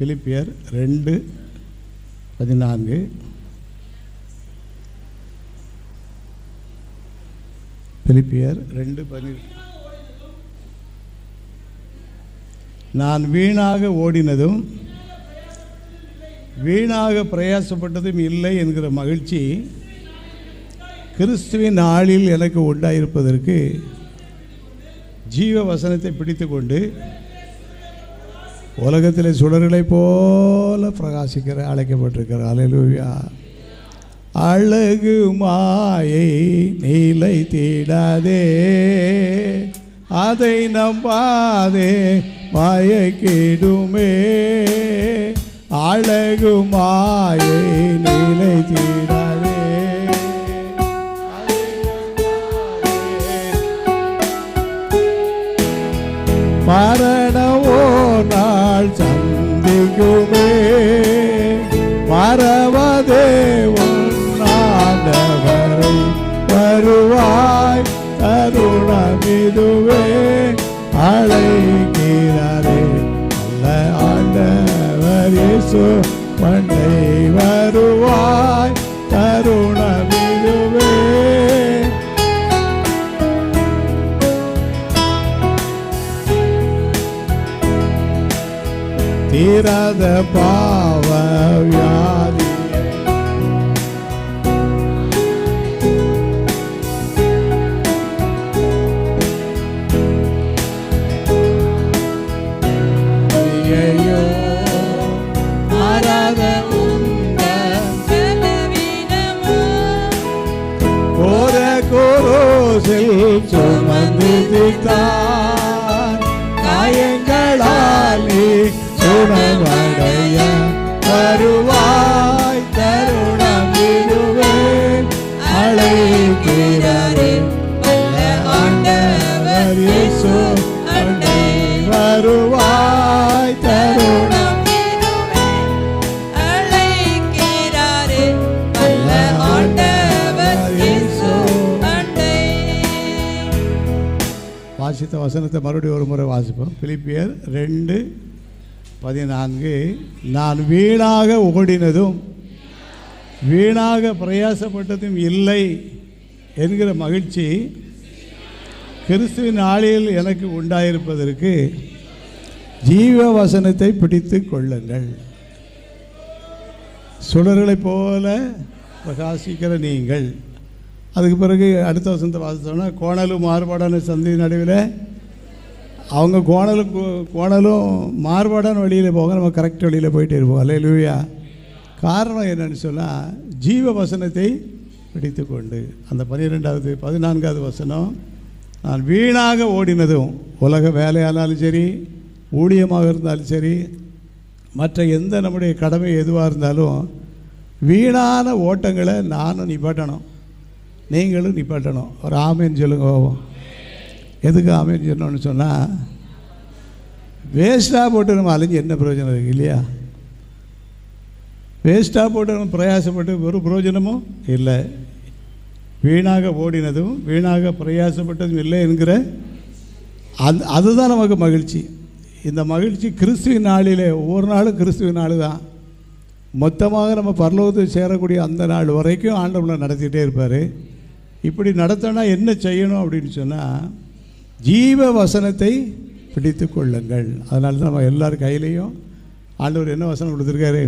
பிலிப்பியர் ரெண்டு பதினான்கு. பிலிப்பியர் ரெண்டு பதி நான் வீணாக ஓடினதும் வீணாக பிரயாசப்பட்டதும் இல்லை என்கிற மகிழ்ச்சி கிறிஸ்துவின் நாளில் எனக்கு உண்டாயிருப்பதற்கு ஜீவ வசனத்தை பிடித்துக்கொண்டு உலகத்தில் சுடர்களைப் போல பிரகாசிக்கிற அழைக்கப்பட்டிருக்கிற. அலையலூயா அழகு மாயை நீலை தீடாதே. அதை நம்பாதே மயக்கிடுமே அழகு மாயை நீலை தீடாதே. மரண தருணமிதுவே அழைக்கிறாரே. அல்ல ஆண்டவர் இயேசு பண்டை வருவாய் தருணமிதுவே தீராத பாவ சுமந்து தீர்த்தார் காயங்களாலே சுடவடைய வருவாய் வாசித்த வசனத்தை மறுபடியும் ஒரு முறை வாசிப்போம். பிலிப்பியர் ரெண்டு பதினான்கு. நான் வீணாக ஓடினதும் வீணாக பிரயாசப்பட்டதும் இல்லை என்கிற மகிழ்ச்சி கிறிஸ்துவின் ஆளில் எனக்கு உண்டாயிருப்பதற்கு ஜீவ வசனத்தை பிடித்து கொள்ளுங்கள். சுடர்களைப் போல பிரகாசிக்கிற நீங்கள். அதுக்கு பிறகு அடுத்த வசந்த வாசித்தோம்னா கோணலும் மாறுபாடான சந்தி நடுவில் அவங்க கோணலும் கோணலும் மாறுபாடான வழியில் போக நம்ம கரெக்ட் வழியில் போயிட்டு இருப்போம். அல்ல காரணம் என்னன்னு சொன்னால் ஜீவ வசனத்தை பிடித்து கொண்டு அந்த பன்னிரெண்டாவது பதினான்காவது வசனம் நான் வீணாக ஓடினதும் உலக வேலையானாலும் சரி ஊழியமாக இருந்தாலும் சரி மற்ற எந்த நம்முடைய கடமை எதுவாக இருந்தாலும் வீணான ஓட்டங்களை நானும் நிப்பாட்டணும் நீங்களும் நிப்பாட்டணும். ஒரு ஆமேன்னு சொல்லுங்க பாப்போம். எதுக்கு ஆமேன்னு சொன்னோன்னு சொன்னால் வேஸ்ட்டாக போட்டு நம்ம அலைஞ்சு என்ன பிரயோஜனம் இருக்குது இல்லையா? வேஸ்ட்டாக போட்டு நம்ம பிரயாசப்பட்டு ஒரு பிரயோஜனமும் இல்லை. வீணாக ஓடினதும் வீணாக பிரயாசப்பட்டதும் இல்லை என்கிற அது அதுதான் நமக்கு மகிழ்ச்சி. இந்த மகிழ்ச்சி கிறிஸ்துவின் நாளிலே ஒவ்வொரு நாளும் கிறிஸ்துவின் நாள் தான். மொத்தமாக நம்ம பரலோகத்தில் சேரக்கூடிய அந்த நாள் வரைக்கும் ஆண்டவனை நடத்திக்கிட்டே இருப்பார். இப்படி நடத்தினா என்ன செய்யணும் அப்படின்னு சொன்னால் ஜீவ வசனத்தை பிடித்து கொள்ளுங்கள். அதனால தான் நம்ம எல்லார் கையிலையும் ஆண்டவர் என்ன வசனம் கொடுத்துருக்காரு?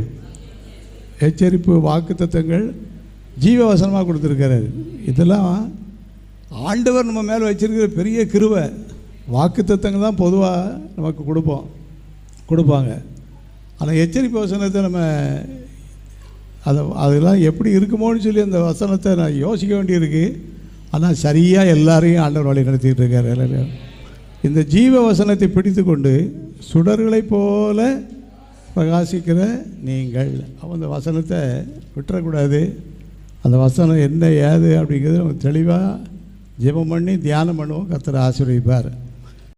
எச்சரிப்பு வாக்குத்தத்தங்கள் ஜீவ வசனமாக கொடுத்துருக்காரு. இதெல்லாம் ஆண்டவர் நம்ம மேலே வச்சிருக்கிற பெரிய கிருவை வாக்குத்தத்தங்கள் தான் பொதுவாக நமக்கு கொடுப்போம். கொடுப்பாங்க. ஆனால் எச்சரிப்பு வசனத்தை நம்ம அதை அதெல்லாம் எப்படி இருக்குமோன்னு சொல்லி அந்த வசனத்தை நான் யோசிக்க வேண்டியிருக்கு. ஆனால் சரியாக எல்லாரையும் ஆண்டவர் வழி நடத்திட்டு இருக்காரு எல்லாரும் இந்த ஜீவ வசனத்தை பிடித்து கொண்டு சுடர்களைப் போல பிரகாசிக்கிற நீங்கள் அவன் அந்த வசனத்தை விட்டுறக்கூடாது. அந்த வசனம் என்ன ஏது அப்படிங்கிறது நம்ம தெளிவாக ஜெபம் பண்ணி தியானம் பண்ணுவோம். கர்த்தர் ஆசீர்வதிப்பார்.